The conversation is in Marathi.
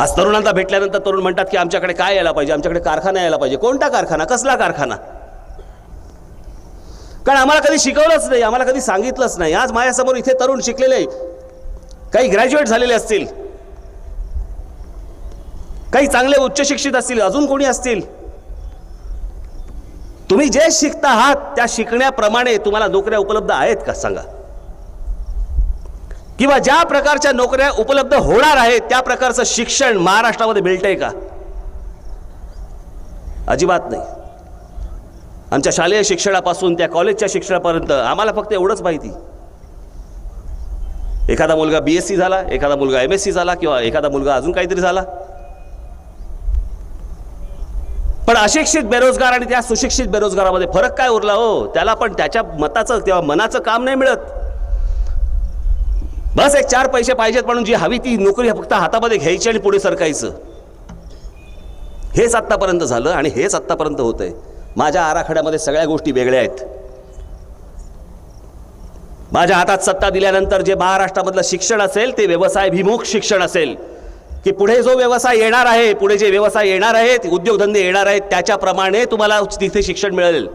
आज तरुणांना भेटल्यानंतर तरुण म्हणतात की आमच्याकडे काय यायला पाहिजे? आमच्याकडे कारखाना यायला पाहिजे. कोणता कारखाना? कसला कारखाना? कारण आम्हाला कधी शिकवलंच नाही आम्हाला कधी सांगितलंच नाही. आज माझ्यासमोर इथे तरुण शिकलेले काही ग्रॅज्युएट झालेले असतील. काही चांगले उच्च शिक्षित असतील. अजून कोणी असतील? तुम्ही जे शिकता आहात त्या शिकण्याप्रमाणे तुम्हाला नोकऱ्या उपलब्ध आहेत का? सांगा. किंवा ज्या प्रकारच्या नोकऱ्या उपलब्ध होणार आहेत त्या प्रकारचं शिक्षण महाराष्ट्रामध्ये मिळतंय का? अजिबात नाही. आमच्या शालेय शिक्षणापासून त्या कॉलेजच्या शिक्षणापर्यंत आम्हाला फक्त एवढंच माहिती. एखादा मुलगा बी एस सी झाला एखादा मुलगा एम एस सी झाला किंवा एखादा मुलगा अजून काहीतरी झाला. पण अशिक्षित बेरोजगार आणि त्या सुशिक्षित बेरोजगारामध्ये फरक काय उरला हो? त्याला पण त्याच्या मताचं तेव्हा मनाचं काम नाही मिळत. बस एक चार पैसे पाहिजेत म्हणून जी हवी ती नोकरी फक्त हातामध्ये घ्यायची आणि पुढे सरकायचं. हेच आत्तापर्यंत झालं आणि हेच आत्तापर्यंत होतंय. माझ्या आराखड्यामध्ये सगळ्या गोष्टी वेगळ्या आहेत. माझ्या हातात सत्ता दिल्यानंतर जे महाराष्ट्रामधलं शिक्षण असेल ते व्यवसायभिमुख शिक्षण असेल. की पुढे जो व्यवसाय येणार आहे पुढे जे व्यवसाय येणार आहेत उद्योगधंदे येणार आहेत त्याच्याप्रमाणे तुम्हाला तिथे शिक्षण मिळेल.